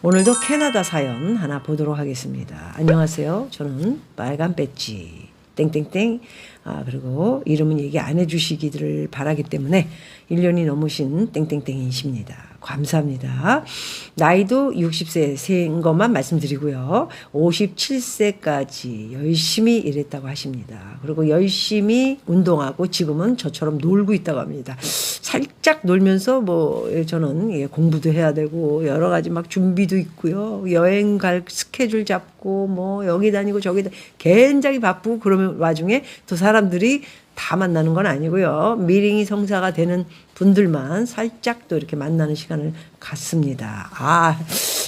오늘도 캐나다 사연 하나 보도록 하겠습니다. 안녕하세요. 저는 빨간 배지 땡땡땡 아 그리고 이름은 얘기 안 해주시기를 바라기 때문에 1년이 넘으신 땡땡땡이십니다. 감사합니다. 나이도 60세 생 것만 말씀드리고요. 57세까지 열심히 일했다고 하십니다. 그리고 열심히 운동하고 지금은 저처럼 놀고 있다고 합니다. 살짝 놀면서 뭐 예, 저는 예, 공부도 해야 되고 여러 가지 막 준비도 있고요. 여행 갈 스케줄 잡고 뭐 여기 다니고 저기 다 굉장히 바쁘고 그러면 와중에 또 사람들이 다 만나는 건 아니고요. 미링이 성사가 되는 분들만 살짝 또 이렇게 만나는 시간을 갖습니다. 아,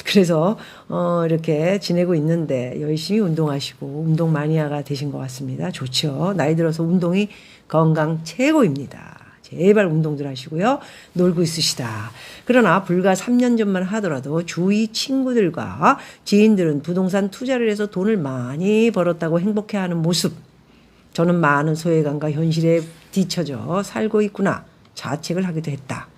그래서 어 이렇게 지내고 있는데 열심히 운동하시고 운동 마니아가 되신 것 같습니다. 좋죠. 나이 들어서 운동이 건강 최고입니다. 제발 운동들 하시고요. 놀고 있으시다. 그러나 불과 3년 전만 하더라도 주위 친구들과 지인들은 부동산 투자를 해서 돈을 많이 벌었다고 행복해하는 모습. 저는 많은 소외감과 현실에 뒤처져 살고 있구나. 자책을 하기도 했다.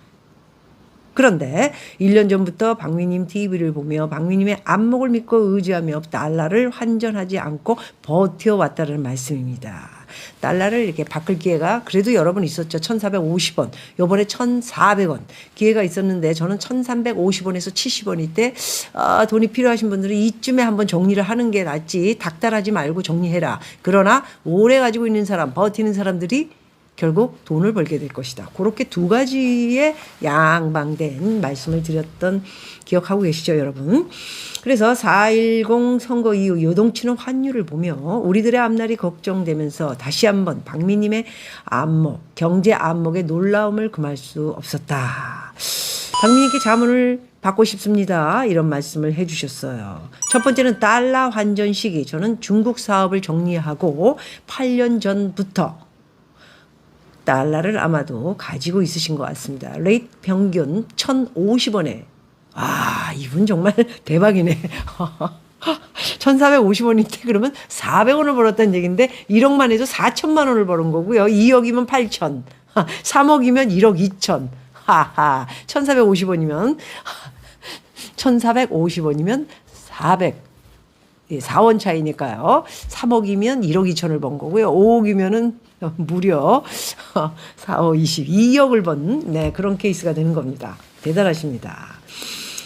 그런데 1년 전부터 박미님 TV를 보며 박미님의 안목을 믿고 의지하며 달러를 환전하지 않고 버텨왔다는 말씀입니다. 달러를 이렇게 바꿀 기회가 그래도 여러 번 있었죠. 1,450원. 요번에 1,400원. 기회가 있었는데 저는 1,350원에서 70원일 때 아, 돈이 필요하신 분들은 이쯤에 한번 정리를 하는 게 낫지. 닥달하지 말고 정리해라. 그러나 오래 가지고 있는 사람, 버티는 사람들이 결국 돈을 벌게 될 것이다. 그렇게 두 가지의 양방된 말씀을 드렸던 기억하고 계시죠, 여러분? 그래서 4.10 선거 이후 요동치는 환율을 보며 우리들의 앞날이 걱정되면서 다시 한번 박미님의 안목, 경제 안목의 놀라움을 금할 수 없었다. 박미님께 자문을 받고 싶습니다. 이런 말씀을 해주셨어요. 첫 번째는 달러 환전 시기. 저는 중국 사업을 정리하고 8년 전부터 달러를 아마도 가지고 있으신 것 같습니다. 레이트 평균 1,050원에. 와, 이분 정말 대박이네. 1,450원일 때 그러면 400원을 벌었다는 얘기인데 1억만 해도 4천만 원을 버는 거고요. 2억이면 8천. 3억이면 1억 2천. 하하. 1,450원이면 1,450원이면 400. 예, 4원 차이니까요. 3억이면 1억 2천을 번 거고요. 5억이면은 무려 4, 5, 20, 2억을 번 네, 그런 케이스가 되는 겁니다. 대단하십니다.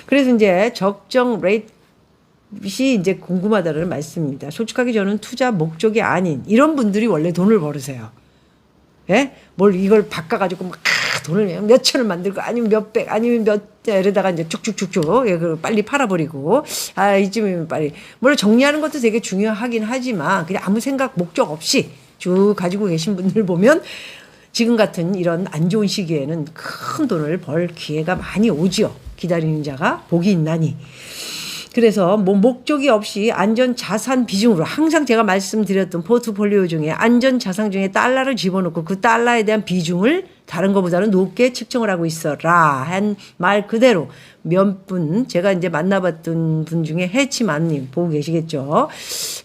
그래서 이제 적정 레이트 이 이제 궁금하다는 말씀입니다. 솔직하게 저는 투자 목적이 아닌 이런 분들이 원래 돈을 벌으세요. 예? 뭘 이걸 바꿔가지고 막 아, 돈을 몇 천을 만들고 아니면 몇 백 아니면 몇 이러다가 이제 쭉쭉쭉쭉 예, 그 빨리 팔아버리고 아 이쯤이면 빨리 물론 정리하는 것도 되게 중요하긴 하지만 그냥 아무 생각 목적 없이 쭉 가지고 계신 분들 보면 지금 같은 이런 안 좋은 시기에는 큰 돈을 벌 기회가 많이 오지요. 기다리는 자가 복이 있나니. 그래서 뭐 목적이 없이 안전 자산 비중으로 항상 제가 말씀드렸던 포트폴리오 중에 안전 자산 중에 달러를 집어넣고 그 달러에 대한 비중을 다른 것보다는 높게 측정을 하고 있어라 한 말 그대로 몇 분 제가 이제 만나봤던 분 중에 해치만님 보고 계시겠죠?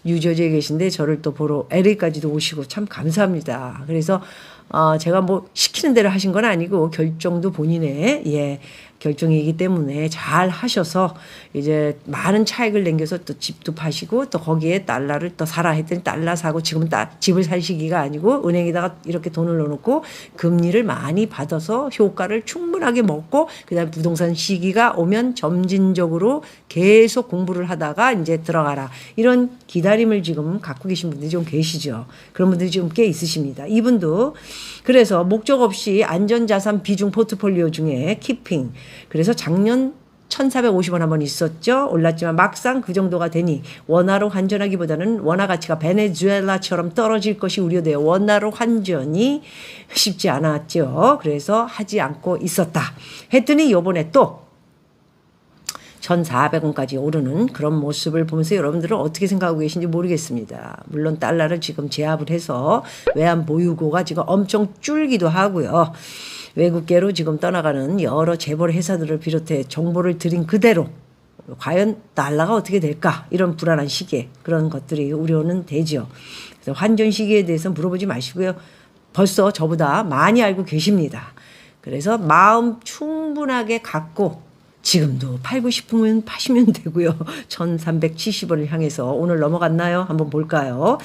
뉴저지에 계신데 저를 또 보러 LA까지도 오시고 참 감사합니다. 그래서 어 제가 뭐 시키는 대로 하신 건 아니고 결정도 본인의 예 결정이기 때문에 잘 하셔서 이제 많은 차익을 남겨서 또 집도 파시고 또 거기에 달러를 또 사라 했더니 달러 사고 지금은 따, 집을 살 시기가 아니고 은행에다가 이렇게 돈을 넣어놓고 금리를 많이 받아서 효과를 충분하게 먹고 그다음 부동산 시기가 오면 점진적으로 계속 공부를 하다가 이제 들어가라 이런 기다림을 지금 갖고 계신 분들이 좀 계시죠. 그런 분들이 좀꽤 있으십니다. 이분도 그래서 목적 없이 안전자산 비중 포트폴리오 중에 키핑 그래서 작년 1,450원 한번 있었죠. 올랐지만 막상 그 정도가 되니 원화로 환전하기보다는 원화 가치가 베네수엘라처럼 떨어질 것이 우려돼요. 원화로 환전이 쉽지 않았죠. 그래서 하지 않고 있었다. 했더니 요번에 또 1,400원까지 오르는 그런 모습을 보면서 여러분들은 어떻게 생각하고 계신지 모르겠습니다. 물론 달러를 지금 제압을 해서 외환 보유고가 지금 엄청 줄기도 하고요. 외국계로 지금 떠나가는 여러 재벌 회사들을 비롯해 정보를 드린 그대로 과연 달러가 어떻게 될까 이런 불안한 시기에 그런 것들이 우려는 되죠. 그래서 환전 시기에 대해서 물어보지 마시고요. 벌써 저보다 많이 알고 계십니다. 그래서 마음 충분하게 갖고 지금도 팔고 싶으면 파시면 되고요. 1370원을 향해서 오늘 넘어갔나요? 한번 볼까요?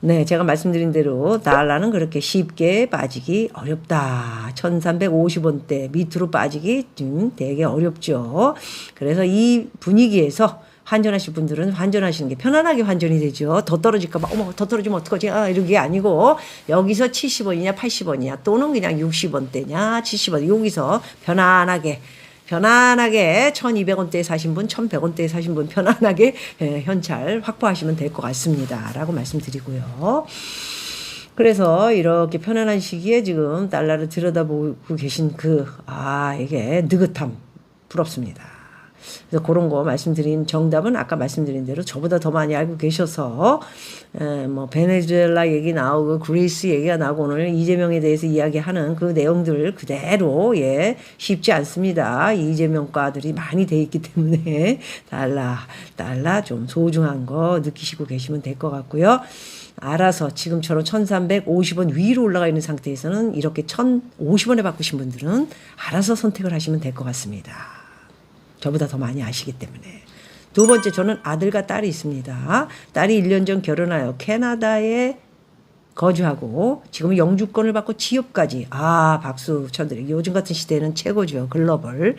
네, 제가 말씀드린 대로 달러는 그렇게 쉽게 빠지기 어렵다. 1350원대 밑으로 빠지기 좀 되게 어렵죠. 그래서 이 분위기에서 환전하실 분들은 환전하시는 게 편안하게 환전이 되죠. 더 떨어질까봐, 어머, 더 떨어지면 어떡하지? 아, 이런 게 아니고, 여기서 70원이냐, 80원이냐, 또는 그냥 60원대냐, 70원, 여기서 편안하게 편안하게 1200원대에 사신 분, 1100원대에 사신 분 편안하게 예, 현찰 확보하시면 될 것 같습니다. 라고 말씀드리고요. 그래서 이렇게 편안한 시기에 지금 달러를 들여다보고 계신 그, 아, 이게 느긋함 부럽습니다. 그래서 그런 거 말씀드린 정답은 아까 말씀드린 대로 저보다 더 많이 알고 계셔서 에, 뭐 베네수엘라 얘기 나오고 그리스 얘기가 나오고 오늘 이재명에 대해서 이야기하는 그 내용들 그대로 예 쉽지 않습니다. 이재명과들이 많이 돼 있기 때문에 달라 달라 좀 소중한 거 느끼시고 계시면 될 것 같고요. 알아서 지금처럼 1350원 위로 올라가 있는 상태에서는 이렇게 1050원에 바꾸신 분들은 알아서 선택을 하시면 될 것 같습니다. 저보다 더 많이 아시기 때문에. 두 번째, 저는 아들과 딸이 있습니다. 딸이 1년 전 결혼하여 캐나다에 거주하고 지금 영주권을 받고 취업까지. 아 박수 쳐드리고 요즘 같은 시대는 최고죠. 글로벌.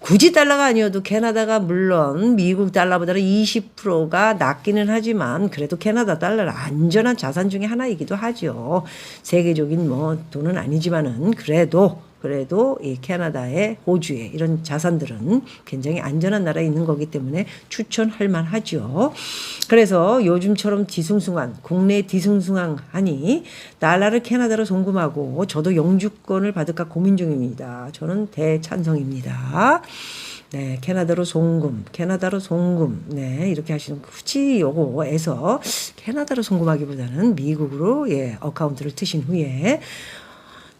굳이 달러가 아니어도 캐나다가 물론 미국 달러보다는 20%가 낮기는 하지만 그래도 캐나다 달러는 안전한 자산 중에 하나이기도 하죠. 세계적인 뭐 돈은 아니지만은 그래도 그래도 이 캐나다의 호주에 이런 자산들은 굉장히 안전한 나라에 있는 거기 때문에 추천할 만하죠. 그래서 요즘처럼 뒤숭숭한 국내 뒤숭숭하니 달러를 캐나다로 송금하고 저도 영주권을 받을까 고민 중입니다. 저는 대찬성입니다. 네, 캐나다로 송금, 캐나다로 송금, 네, 이렇게 하시는 굳이 요거에서 캐나다로 송금하기보다는 미국으로 예, 어카운트를 트신 후에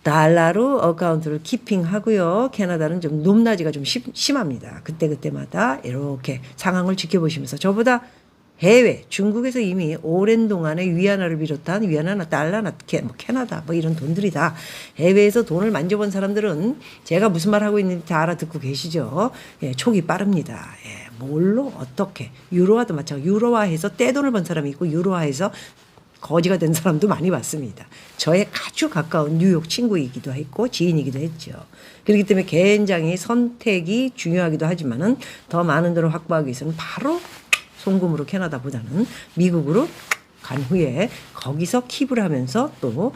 달러로 어카운트를 키핑하고요. 캐나다는 좀 높낮이가 좀 심, 심합니다. 그때그때마다 이렇게 상황을 지켜보시면서 저보다 해외 중국에서 이미 오랜 동안에 위안화를 비롯한 위안화나 달러나 캐, 뭐 캐나다 뭐 이런 돈들이 다 해외에서 돈을 만져본 사람들은 제가 무슨 말 하고 있는지 다 알아듣고 계시죠. 예, 촉이 빠릅니다. 예, 뭘로 어떻게 유로화도 마찬가지. 유로화해서 떼돈을 번 사람이 있고 유로화해서 거지가 된 사람도 많이 봤습니다. 저의 아주 가까운 뉴욕 친구이기도 했고 지인이기도 했죠. 그렇기 때문에 굉장히 선택이 중요하기도 하지만은 더 많은 돈을 확보하기 위해서는 바로 송금으로 캐나다보다는 미국으로 간 후에 거기서 킵을 하면서 또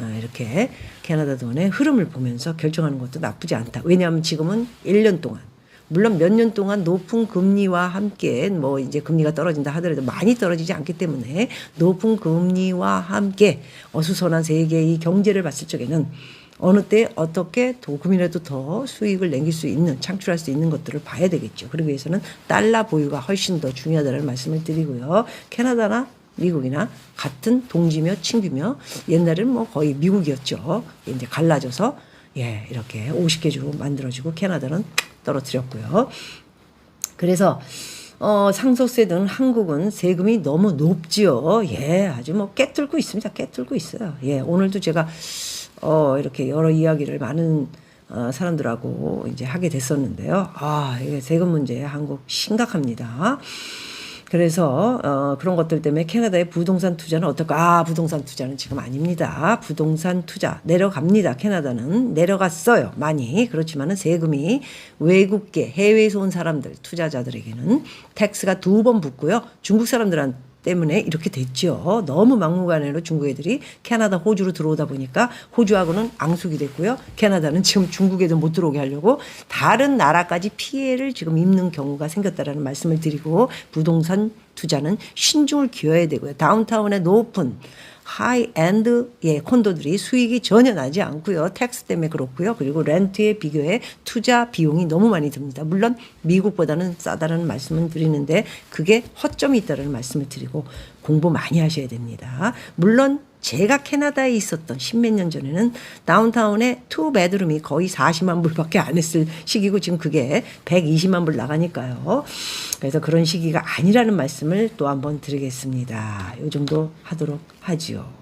어, 이렇게 캐나다 돈의 흐름을 보면서 결정하는 것도 나쁘지 않다. 왜냐하면 지금은 1년 동안 물론 몇 년 동안 높은 금리와 함께 뭐 이제 금리가 떨어진다 하더라도 많이 떨어지지 않기 때문에 높은 금리와 함께 어수선한 세계의 경제를 봤을 적에는 어느 때 어떻게 조금이라도 더 수익을 남길 수 있는 창출할 수 있는 것들을 봐야 되겠죠. 그러기 위해서는 달러 보유가 훨씬 더 중요하다는 말씀을 드리고요. 캐나다나 미국이나 같은 동지며 친구며 옛날에는 뭐 거의 미국이었죠. 이제 갈라져서 예 이렇게 50개 주로 만들어지고 캐나다는 떨어뜨렸고요. 그래서 어, 상속세든 한국은 세금이 너무 높지요. 예, 아주 뭐 깨뚫고 있습니다. 깨뚫고 있어요. 예, 오늘도 제가 어, 이렇게 여러 이야기를 많은 어, 사람들하고 이제 하게 됐었는데요. 아, 이게 세금 문제 한국 심각합니다. 그래서 어, 그런 것들 때문에 캐나다의 부동산 투자는 어떨까? 아, 부동산 투자는 지금 아닙니다. 부동산 투자 내려갑니다. 캐나다는 내려갔어요. 많이. 그렇지만은 세금이 외국계 해외에서 온 사람들 투자자들에게는 텍스가 두 번 붙고요. 중국 사람들한테 때문에 이렇게 됐죠. 너무 막무가내로 중국 애들이 캐나다, 호주로 들어오다 보니까 호주하고는 앙숙이 됐고요. 캐나다는 지금 중국에도 못 들어오게 하려고 다른 나라까지 피해를 지금 입는 경우가 생겼다라는 말씀을 드리고 부동산 투자는 신중을 기어야 되고요. 다운타운의 높은 하이엔드 예, 콘도들이 수익이 전혀 나지 않고요. 텍스 때문에 그렇고요. 그리고 렌트에 비교해 투자 비용이 너무 많이 듭니다. 물론 미국보다는 싸다는 말씀을 드리는데 그게 허점이 있다는 말씀을 드리고 공부 많이 하셔야 됩니다. 물론 제가 캐나다에 있었던 십몇 년 전에는 다운타운에 투 베드룸이 거의 40만 불밖에 안 했을 시기고 지금 그게 120만 불 나가니까요. 그래서 그런 시기가 아니라는 말씀을 또 한번 드리겠습니다. 요 정도 하도록 하지요.